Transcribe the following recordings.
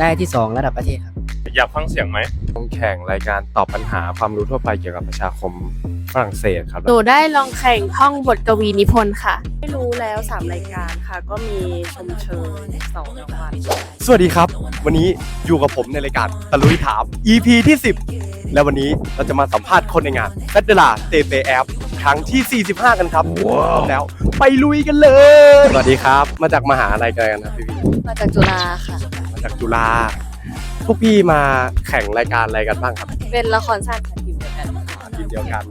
ได้ที่สองระดับประเทศครับ อยากฟังเสียงไหมลงแข่งรายการตอบปัญหาความรู้ทั่วไปเกี่ยวกับประชาคมฝรั่งเศสครับ หนูได้ลองแข่งท่องบทกวีนิพนธ์ค่ะ ไม่รู้แล้วสามรายการค่ะ ก็มีชมเชยสองรางวัลสวัสดีครับ วันนี้อยู่กับผมในรายการตะลุยถาม EP ที่ 10 และวันนี้เราจะมาสัมภาษณ์คนในงานแฟดเดลาเตเปแอปครั้งที่ 45 กันครับพร้อมแล้วไปลุยกันเลย สวัสดีครับ มาจากมหาลัยกันครับพี่พี่มาจากจุฬาค่ะมา จากจุฬาพวกพี่มาแข่งรายการอะไรกันบ้างครับเป็นละครสั้นค่ะทีมเดียวกันทีมเดียวกัน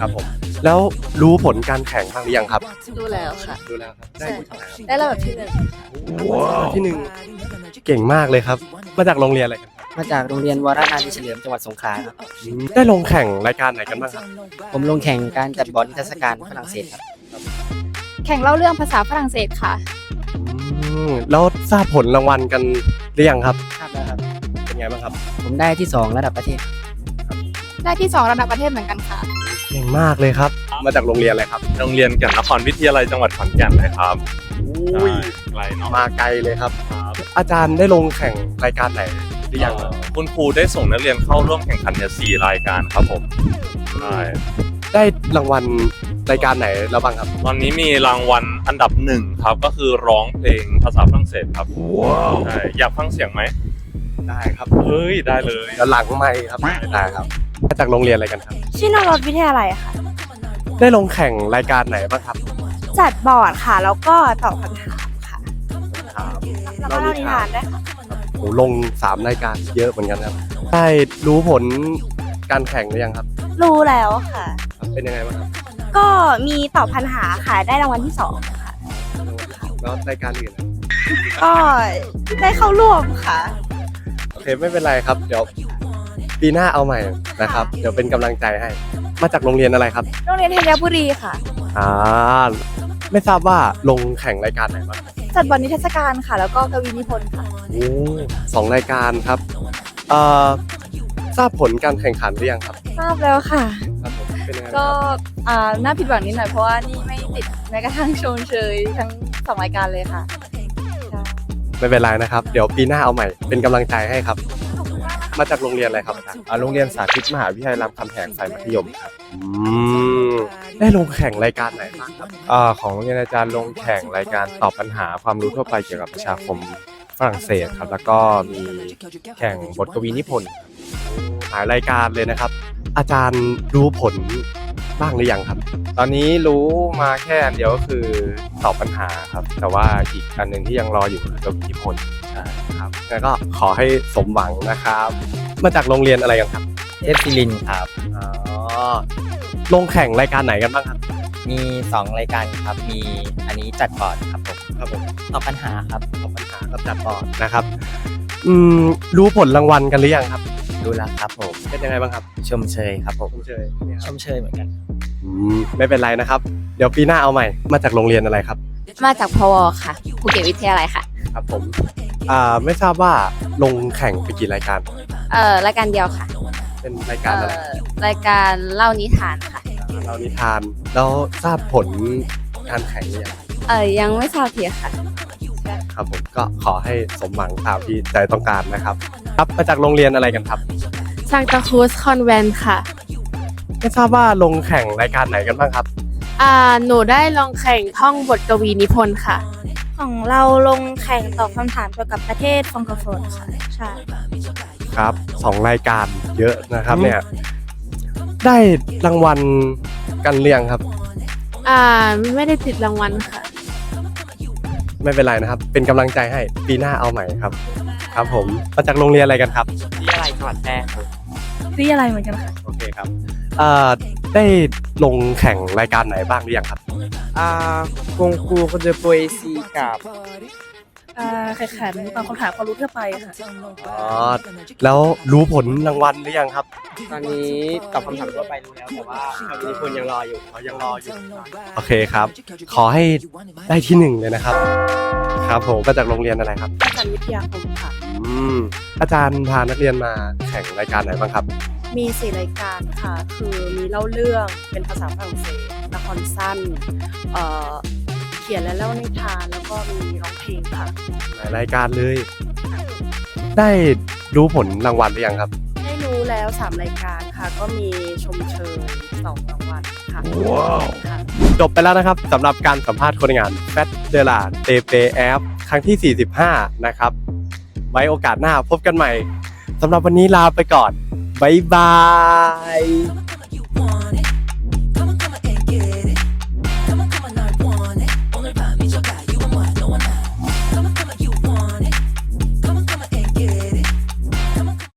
ครับผมแล้วรู้ผลการแข่งบ้างหรือยังครับดูแล้วค่ะรู้แล้วครับได้ผู้ชายครับได้ระดับที่หนึ่งที่หนึ่งเก่งมากเลยครับ มาจากโรงเรียนอะไรกันครับมาจากโรงเรียนวรนารีเฉลิมจังหวัดสงขลาครับได้ลงแข่งรายการไหนกันบ้างครับผมลงแข่งการจัดบอลนิทรรศการฝรั่งเศสครับแข่งเล่าเรื่องภาษาฝรั่งเศสค่ะอืมแล้วทราบผลรางวัลกันห รือยังครับทราบแล้วครับ เป็นไงบ้างครับ ผมได้ที่สองระดับประเทศ ได้ที่สองระดับประเทศเหมือนกันค่ะ เก่งมากเลยครับ มาจากโรงเรียนอะไรครับโรงเรียนแก่นนครวิทยาลัยจังหวัดขอนแก่นเลยครับอุ้ยใช่ไกลเนาะมาไกลเลยครับครับ อาจารย์ได้ลงแข่งรายการไหนหรือยังครับคุณครูได้ส่งนักเรียนเข้าร่วมแข่งขันเนี่ยสี่รายการครับผมใช่ได้รางวัล รายการไหนแล้วบ้างครับ ตอนนี้มีรางวัลอันดับหนึ่งครับ ก็คือร้องเพลงภาษาฝรั่งเศสครับใช่อยากฟังเสียงไหมได้ครับเฮ้ยได้เลยแล้วหลังไม่ครับได้ครับมาจากโรงเรียนอะไรกันครับ ชื่อนรสวิทยาลัยค่ะ ได้ลงแข่งรายการไหนบ้างครับ จัดบอร์ดค่ะ แล้วก็ตอบคำถามค่ะครับแล้วก็เล่านิทานด้วยค่ะโหลงสามรายการเยอะเหมือนกันครับ ได้รู้ผลการแข่งหรือยังครับ รู้แล้วค่ะ เป็นยังไงบ้างครับ ก็มีตอบปัญหาค่ะ ได้รางวัลที่สองค่ะ แล้วรายการอื่นอะก็ได้เข้าร่วมค่ะ โอเคไม่เป็นไรครับ เดี๋ยวปีหน้าเอาใหม่นะครับ เดี๋ยวเป็นกำลังใจให้ มาจากโรงเรียนอะไรครับโรงเรียนธัญบุรีค่ะ อ่าไม่ทราบว่าลงแข่งรายการไหนบ้างครับจัดบอลนิทรรศการค่ะ แล้วก็กวีนิพนธ์ค่ะ โอ้สองรายการครับเอ่อทราบผลการแข่งขันหรือยังครับทราบแล้วค่ะ ครับผมเป็นยังไงก็บ้างครับ อ่าน่าผิดหวังนิดหน่อยเพราะว่านี่ไม่ติดแม้กระทั่งชมเชยทั้งสองรายการเลยค่ะใช่ไม่เป็นไรนะครับ เดี๋ยวปีหน้าเอาใหม่เป็นกำลังใจให้ครับ มาจากโรงเรียนอะไรครับอาจารย์อ่าโรงเรียนสาธิตมหาวิทยาลัยรามคำแหงฝ่ายมัธยมครับอืมได้ลงแข่งรายการไหนบ้างครับอ่าของโรงเรียนอาจารย์ลงแข่งรายการตอบปัญหาความรู้ทั่วไปเกี่ยวกับประชาคมฝรั่งเศสครับ แล้วก็มีแข่งบทกวีนิพนธ์หลายรายการเลยนะครับ อาจารย์รู้ผล บ้างหรือยังครับ ตอนนี้รู้มาแค่อันเดียวก็คือตอบปัญหาครับ แต่ว่าอีกอันหนึ่งที่ยังรออยู่คือกวีนิพนธ์ใช่ครับแล้วก็ขอให้สมหวังนะครับ มาจากโรงเรียนอะไรกันครับเทพศิรินครับอ๋อลงแข่งรายการไหนกันบ้างครับ มีสองรายการครับ มีอันนี้จัดบอร์ดครับผมครับผมตอบปัญหาครับตอบปัญหากับจัดบอร์ดนะครับอืมรู้ผลรางวัลกันหรือยังครับ ดูแล้วครับผมเป็นยังไงบ้างครับ ชมเชยครับผมผมเชยชมเชยเหมือนกันอืม ไม่เป็นไรนะครับ เดี๋ยวปีหน้าเอาใหม่ มาจากโรงเรียนอะไรครับ มาจากพวค่ะภูเก็ตวิทยาลัยค่ะ ครับผมอ่าไม่ทราบว่าลงแข่งไปกี่รายการ เอ่อรายการเดียวค่ะเป็นรายการอะไรเอ่อรายการเล่านิทานค่ะเรานิทานแล้วทราบผลการแข่งหรือยังเอ่อยังไม่ทราบทีค่ะ ครับผมก็ขอให้สมหวังตามที่ใจต้องการนะครับ ครับมาจากโรงเรียนอะไรกันครับซังตาครูสคอนแวนค่ะ ไม่ทราบว่าลงแข่งรายการไหนกันบ้างครับ อ่าหนูได้ลองแข่งท่องบทกวีนิพนธ์ค่ะ ของเราลงแข่งตอบคำถามเกี่ยวกับประเทศฟองโกโฟนค่ะใช่ครับสองรายการเยอะนะครับเนี่ย ได้รางวัลกันเรียงครับ อ่าไม่ได้ติดรางวัลค่ะ ไม่เป็นไรนะครับ เป็นกำลังใจให้ปีหน้าเอาใหม่ครับ ครับผมมาจากโรงเรียนอะไรกันครับวิทยาลัยจังหวัดแพร่ครับวิทยาลัยเหมือนกันค่ะ โอเค ครับเอ่อได้ลงแข่งรายการไหนบ้างหรือยังครับ อ่า concours de poésie กับอ่าแข่งขันตอบคำถามความรู้ทั่วไปค่ะอ๋อแล้วรู้ผลรางวัลหรือยังครับ ตอนนี้ตอบคำถามทั่วไปรู้แล้วแต่ว่าคำนิพนธ์ยังรออยู่เขายังรออยู่โอเคครับ ขอให้ได้ที่หนึ่งเลยนะครับ ครับผมมาจากโรงเรียนอะไรครับอาจารย์วิทยาคมค่ะอืมอาจารย์พานักเรียนมาแข่งรายการไหนบ้างครับ มีสี่รายการค่ะ คือมีเล่าเรื่องเป็นภาษาฝรั่งเศสละครสั้นเอ่อเขียนและเล่านิทานแล้วก็มีร้องเพลงค่ะ หลายรายการเลย ได้รู้ผลรางวัลหรือยังครับ ได้รู้แล้ว3รายการค่ะ ก็มีชมเชยสองรางวัลค่ะค่ะ จบไปแล้วนะครับสำหรับการสัมภาษณ์คนในงานแฟตเดลาเตเปแอฟครั้งที่ 45 นะครับ ไว้โอกาสหน้าพบกันใหม่สำหรับวันนี้ลาไปก่อน บ๊ายบาย